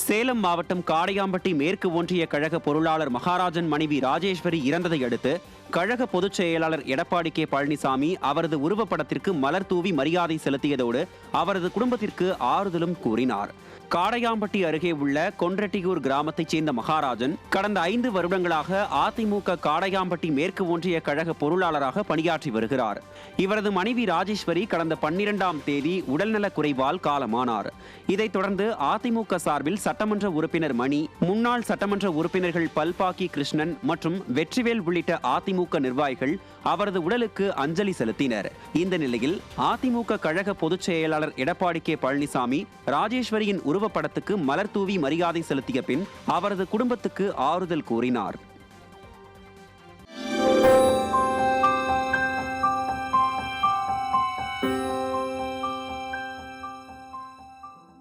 சேலம் மாவட்டம் காடையாம்பட்டி மேற்கு ஒன்றிய கழக பொருளாளர் மகாராஜன் மனைவி ராஜேஸ்வரி இறந்ததை அடுத்து கழக பொதுச் செயலாளர் எடப்பாடி கே பழனிசாமி அவரது உருவப்படத்திற்கு மலர் தூவி மரியாதை செலுத்தியதோடு அவரது குடும்பத்திற்கு ஆறுதலும் கூறினார். காடையாம்பட்டி அருகே உள்ள கொன்றட்டியூர் கிராமத்தைச் சேர்ந்த மகாராஜன் கடந்த ஐந்து வருடங்களாக அதிமுக காடையாம்பட்டி மேற்கு ஒன்றிய கழக பொருளாளராக பணியாற்றி வருகிறார். இவரது மனைவி ராஜேஸ்வரி கடந்த பன்னிரெண்டாம் தேதி உடல்நலக் குறைவால் காலமானார். இதைத் தொடர்ந்து அதிமுக சார்பில் சட்டமன்ற உறுப்பினர் மணி முன்னாள் சட்டமன்ற உறுப்பினர்கள் பல்பாக்கி கிருஷ்ணன் மற்றும் வெற்றிவேல் உள்ளிட்ட அதிமுக நிர்வாகிகள் அவரது உடலுக்கு அஞ்சலி செலுத்தினர். இந்த நிலையில் அதிமுக கழக பொதுச் செயலாளர் எடப்பாடி கே. பழனிசாமி ராஜேஸ்வரியின் உருவப்படத்துக்கு மலர் தூவி மரியாதை செலுத்திய பின் அவரது குடும்பத்துக்கு ஆறுதல் கூறினார்.